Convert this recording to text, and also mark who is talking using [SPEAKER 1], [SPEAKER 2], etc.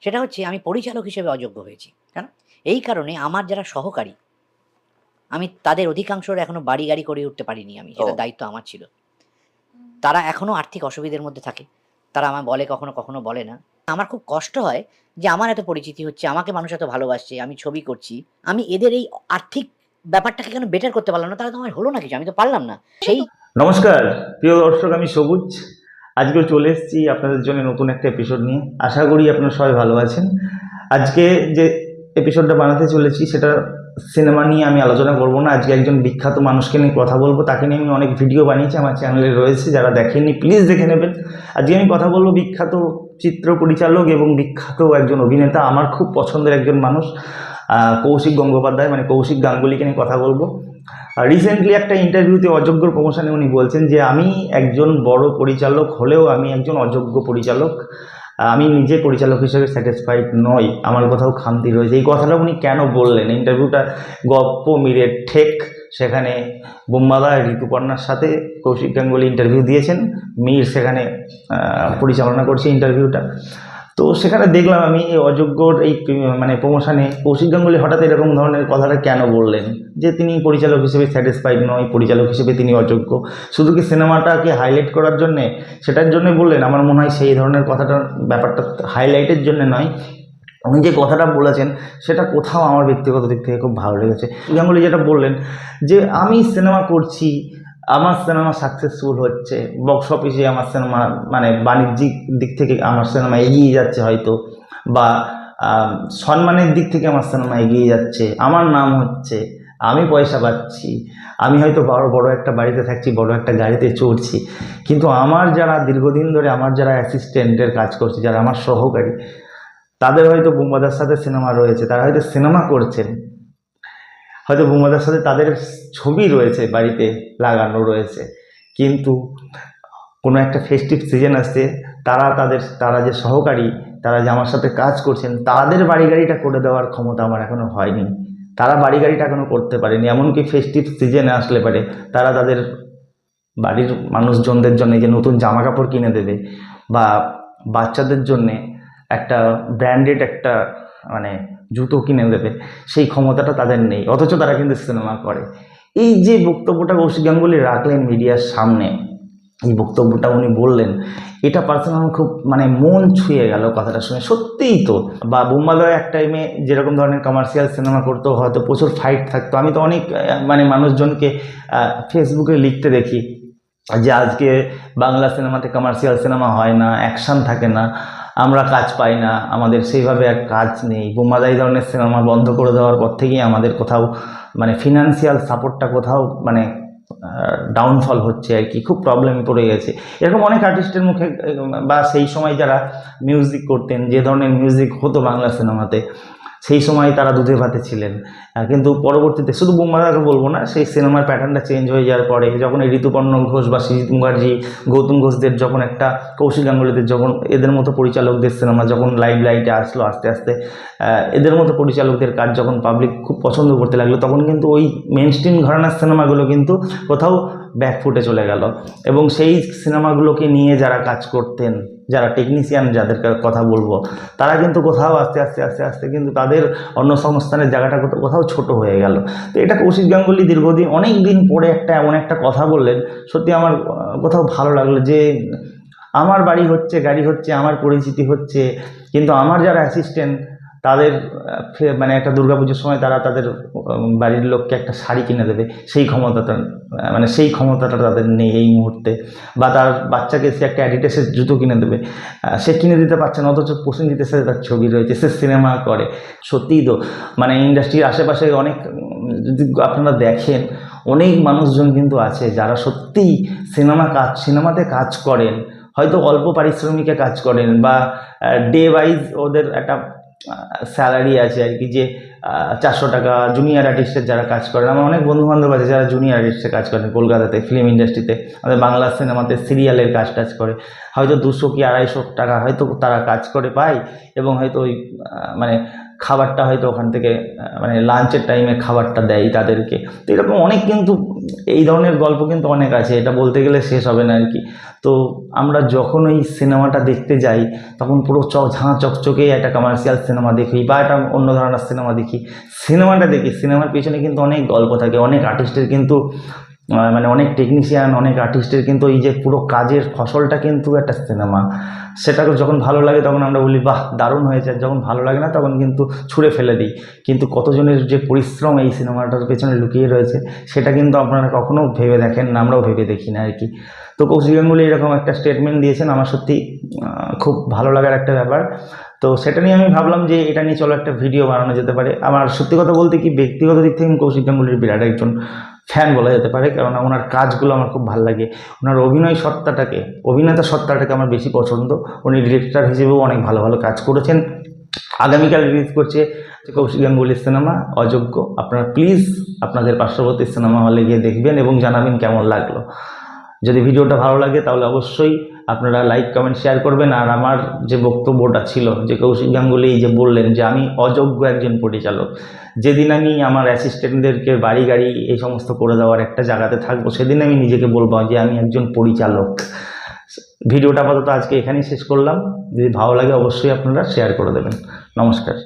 [SPEAKER 1] সেটা হচ্ছে আমি পরিচালক হিসেবে অযোগ্য হয়েছি। কেন? এই কারণে আমার যারা সহকারী আমি তাদের অধিকাংশের এখনও বাড়ি গাড়ি করে উঠতে পারিনি আমি সেটা দায়িত্ব আমার ছিল। তারা এখনও আর্থিক অসুবিধার মধ্যে থাকে। তারা আমায় বলে কখনো কখনো বলে না। আমার খুব কষ্ট হয় যে আমার এত পরিচিতি হচ্ছে আমাকে মানুষ এত ভালোবাসছে আমি ছবি করছি। আমি এদের এই আর্থিক ব্যাপারটাকে কেন বেটার করতে পারলাম না? তাহলে তো আমার হলো না কিছু আমি তো পারলাম না। সেই
[SPEAKER 2] নমস্কার প্রিয় দর্শক আমি সবুজ। আজকেও চলে এসেছি আপনাদের জন্য নতুন একটা এপিসোড নিয়ে। আশা করি আপনারা সবাই ভালো আছেন। আজকে যে এপিসোডটা বানাতে চলেছি, সেটা সিনেমা নিয়ে আমি আলোচনা করব না। আজকে একজন বিখ্যাত মানুষকে নিয়ে কথা বলব। তাকে নিয়ে আমি অনেক ভিডিও বানিয়েছি, আমার চ্যানেলে রয়েছে। যারা দেখেননি প্লিজ দেখে নেবেন। আজকে আমি কথা বলব বিখ্যাত চিত্র পরিচালক এবং বিখ্যাত একজন অভিনেতা, আমার খুব পছন্দের একজন মানুষ কৌশিক গঙ্গোপাধ্যায়। মানে কৌশিক গাঙ্গুলিকে নিয়ে কথা বলব। রিসেন্টলি একটা ইন্টারভিউতে অযোগ্য প্রমোশনে উনি বলছেন যে, আমি একজন বড় পরিচালক হলেও আমি একজন অযোগ্য পরিচালক। আমি নিজে পরিচালক হিসেবে স্যাটিসফাইড নই। আমার কোথাও খামতি রয়েছে। এই কথাটা উনি কেন বললেন? ইন্টারভিউটা গপ্প মিরে ঠেক। সেখানে বোম্বাদা ঋতুপর্ণার সাথে কৌশিক গাঙ্গুলি ইন্টারভিউ দিয়েছেন। মীর সেখানে পরিচালনা করছে ইন্টারভিউটা তো সেখানে দেখলাম আমি এই অযোগ্যর এই মানে প্রমোশনে কৌশিক গাঙ্গুলি হঠাৎ এরকম ধরনের কথাটা কেন বললেন? যে তিনি পরিচালক হিসেবে স্যাটিসফাইড নয়, পরিচালক হিসেবে তিনি অযোগ্য। শুধু কি সিনেমাটাকে হাইলাইট করার জন্যে? সেটার জন্য বললেন, আমার মনে হয় সেই ধরনের কথাটা, ব্যাপারটা হাইলাইটের জন্য নয়। উনি যে কথাটা বলেছেন, সেটা কোথাও আমার ব্যক্তিগত দিক থেকে খুব ভালো লেগেছে। গাঙ্গুলি যেটা বললেন যে, আমি সিনেমা করছি আমার সিনেমা সাকসেসফুল হচ্ছে। বক্স অফিসে আমার সিনেমা মানে বাণিজ্যিক দিক থেকে আমার সিনেমা এগিয়ে যাচ্ছে হয়তো, বা সম্মানের দিক থেকে আমার সিনেমা এগিয়ে যাচ্ছে। আমার নাম হচ্ছে, আমি পয়সা পাচ্ছি, আমি হয়তো বড় বড় একটা বাড়িতে থাকছি, বড় একটা গাড়িতে চড়ছি। কিন্তু আমার যারা দীর্ঘদিন ধরে, আমার যারা অ্যাসিস্ট্যান্টের কাজ করছে, যারা আমার সহকারী, তাদের হয়তো বোম্বাদার সাথে সিনেমা রয়েছে, তারা হয়তো সিনেমা করছেন। হয়তো বোম্বাদার সাথে তাদের ছবি রয়েছে, বাড়িতে লাগানো রয়েছে। কিন্তু কোনো একটা ফেস্টিভ সিজন আসছে, তারা তাদের, তারা যে সহকারী, তারা যে আমার সাথে কাজ করছেন, তাদের বাড়ি গাড়িটা করে দেওয়ার ক্ষমতা আমার এখনও হয়নি। তারা বাড়ি গাড়িটা এখনও করতে পারেনি। এমনকি ফেস্টিভ সিজনে আসলে পারে, তারা তাদের বাড়ির মানুষজনদের জন্য যে নতুন জামা কাপড় কিনে দেবে বা বাচ্চাদের জন্যে একটা ব্র্যান্ডেড একটা মানে জুতো কিনে দেবে, সেই ক্ষমতাটা তাদের নেই, অথচ তারা কিন্তু সিনেমা করে। এই যে বক্তব্যটা কৌশিক গাঙ্গুলি রাখলেন মিডিয়ার সামনে, এই বক্তব্যটা উনি বললেন, এটা পার্সোনাল খুব মানে মন ছুঁয়ে গেল কথাটা শুনে। সত্যিই তো, বা বোম্বাদয় এক টাইমে যেরকম ধরনের কমার্শিয়াল সিনেমা করতো, হয়তো প্রচুর ফাইট থাকতো। আমি তো অনেক মানে মানুষজনকে ফেসবুকে লিখতে দেখি। যে আজকে বাংলা সিনেমাতে কমার্শিয়াল সিনেমা হয় না অ্যাকশন থাকে না, আমরা কাজ পাই না, আমাদের সেইভাবে আর কাজ নেই। বোমাদাই ধরনের সিনেমা বন্ধ করে দেওয়ার পর থেকেই আমাদের কোথাও মানে ফিনান্সিয়াল সাপোর্টটা কোথাও মানে ডাউনফল হচ্ছে আর কি। খুব প্রবলেমে পড়ে গেছে। এরকম অনেক আর্টিস্টের মুখে, বা সেই সময় যারা মিউজিক করতেন, যে ধরনের মিউজিক হতো বাংলা সিনেমাতে সেই সময় তারা দুধে ভাতে ছিলেন। কিন্তু পরবর্তীতে শুধু বোম্বাদাকে বলব না, সেই সিনেমার প্যাটার্নটা চেঞ্জ হয়ে যাওয়ার পরে যখন এই ঋতুপর্ণ ঘোষ বা সৃজিত মুখার্জি, গৌতম ঘোষদের যখন একটা কৌশিক গাঙ্গুলিদের যখন এদের মতো পরিচালকদের সিনেমা যখন লাইভ লাইটে আসলো আস্তে আস্তে এদের মতো পরিচালকদের কাজ যখন পাবলিক খুব পছন্দ করতে লাগল, তখন কিন্তু ওই মেন স্ট্রিম ঘরানার সিনেমাগুলো কিন্তু কোথাও ব্যাকফুটে চলে গেল। এবং সেই সিনেমাগুলোকে নিয়ে যারা কাজ করতেন যারা টেকনিশিয়ান যাদের কথা বলব, তারা কিন্তু কোথাও আস্তে আস্তে আস্তে আস্তে কিন্তু তাদের অন্য সংস্থানের জায়গাটা কোথাও- কোথাও ছোটো হয়ে গেল। তো এটা কৌশিক গাঙ্গুলি দীর্ঘদিন অনেক দিন পরে একটা এমন একটা কথা বললেন, সত্যি আমার কোথাও ভালো লাগল যে আমার বাড়ি হচ্ছে, গাড়ি হচ্ছে, আমার পরিচিতি হচ্ছে, কিন্তু আমার যারা অ্যাসিস্ট্যান্ট তাদের মানে একটা দুর্গাপুজোর সময় তারা তাদের বাড়ির লোককে একটা শাড়ি কিনে দেবে। সেই ক্ষমতাটা মানে সেই ক্ষমতাটা তাদের নেই এই মুহূর্তে। বা তার বাচ্চাকে সে একটা অ্যাডিডাসের জুতো কিনে দেবে। সে কিনে দিতে পারছে না, অথচ প্রসেনজিতের সাথে তার ছবি রয়েছে, সে সিনেমা করে। সত্যিই তো মানে ইন্ডাস্ট্রির আশেপাশে অনেক, যদি আপনারা দেখেন, অনেক মানুষজন কিন্তু আছে যারা সত্যিই সিনেমা কাজ, সিনেমাতে কাজ করেন। হয়তো অল্প পারিশ্রমিকে কাজ করেন বা ডে ওয়াইজ ওদের একটা স্যালারি আছে আর কি যে চারশো টাকা জুনিয়র আর্টিস্টের যারা কাজ করেন। আমার অনেক বন্ধু বান্ধব আছে যারা জুনিয়র আর্টিস্টের কাজ করেন কলকাতাতে ফিল্ম ইন্ডাস্ট্রিতে আমাদের বাংলা সিনেমাতে সিরিয়ালের কাজ টাজ করে। হয়তো দুশো কি আড়াইশো টাকা হয়তো তারা কাজ করে পায় এবং হয়তো ওই মানে খাবারটা হয়তো ওখান থেকে মানে লাঞ্চের টাইমে খাবারটা দেয় তাদেরকে। তো এরকম অনেক কিন্তু এই ধরনের গল্প কিন্তু অনেক আছে, এটা বলতে গেলে শেষ হবে না আর কি তো আমরা যখন ওই সিনেমাটা দেখতে যাই, তখন পুরো চক, ঝাঁ, চকচকে একটা কমার্শিয়াল সিনেমা দেখি বা একটা অন্য ধরনের সিনেমা দেখি। সিনেমাটা দেখি সিনেমার পিছনে কিন্তু অনেক গল্প থাকে, অনেক আর্টিস্টের কিন্তু মানে অনেক টেকনিশিয়ান অনেক আর্টিস্টের কিন্তু এই যে পুরো কাজের ফসলটা কিন্তু একটা সিনেমা সেটাকে যখন ভালো লাগে তখন আমরা বলি, বাহ, দারুণ হয়েছে। যখন ভালো লাগে না তখন কিন্তু ছুঁড়ে ফেলে দিই। কিন্তু কতজনের যে পরিশ্রম এই সিনেমাটার পেছনে লুকিয়ে রয়েছে, সেটা কিন্তু আপনারা কখনো ভেবে দেখেন না, আমরাও ভেবে দেখি না আর কি। তো কৌশিক গাঙ্গুলি এরকম একটা স্টেটমেন্ট দিয়েছেন, আমার সত্যি খুব ভালো লাগার একটা ব্যাপার। তো সেটা নিয়ে আমি ভাবলাম যে এটা নিয়ে চলো একটা ভিডিও বানানো যেতে পারে। আমার সত্যি কথা বলতে কি, ব্যক্তিগত দিক থেকে আমি কৌশিক গাঙ্গুলির বিরাট একজন। ফ্যান বলা যেতে পারে, কারণ ওনার কাজগুলো আমার খুব ভালো লাগে। ওনার অভিনয় সত্তাটাকে, অভিনেতা সত্তাটাকে আমার বেশি পছন্দ। উনি ডিরেক্টর হিসেবেও অনেক ভালো ভালো কাজ করেছেন। আগামীকাল রিলিজ করছে যে কৌশিক গাঙ্গুলির সিনেমা অযোগ্য। আপনারা প্লিজ আপনাদের পার্শ্ববর্তী সিনেমা হলে গিয়ে দেখবেন এবং জানাবেন কেমন লাগল। যদি ভিডিওটা ভালো লাগে, তাহলে অবশ্যই আপনারা লাইক কমেন্ট শেয়ার করবেন। আর আমার যে বক্তব্যটা ছিল, যে কৌশিক গাঙ্গুলি যে বললেন যে আমি অযোগ্য একজন পরিচালক, যেদিন আমি আমার অ্যাসিস্ট্যান্টদেরকে বাড়ি গাড়ি এই সমস্ত করে দেওয়ার একটা জায়গাতে থাকব, সেদিন আমি নিজেকে বলব যে আমি একজন পরিচালক। ভিডিওটা আপাতত আজকে এখানেই শেষ করলাম। যদি ভালো লাগে, অবশ্যই আপনারা শেয়ার করে দেবেন। নমস্কার।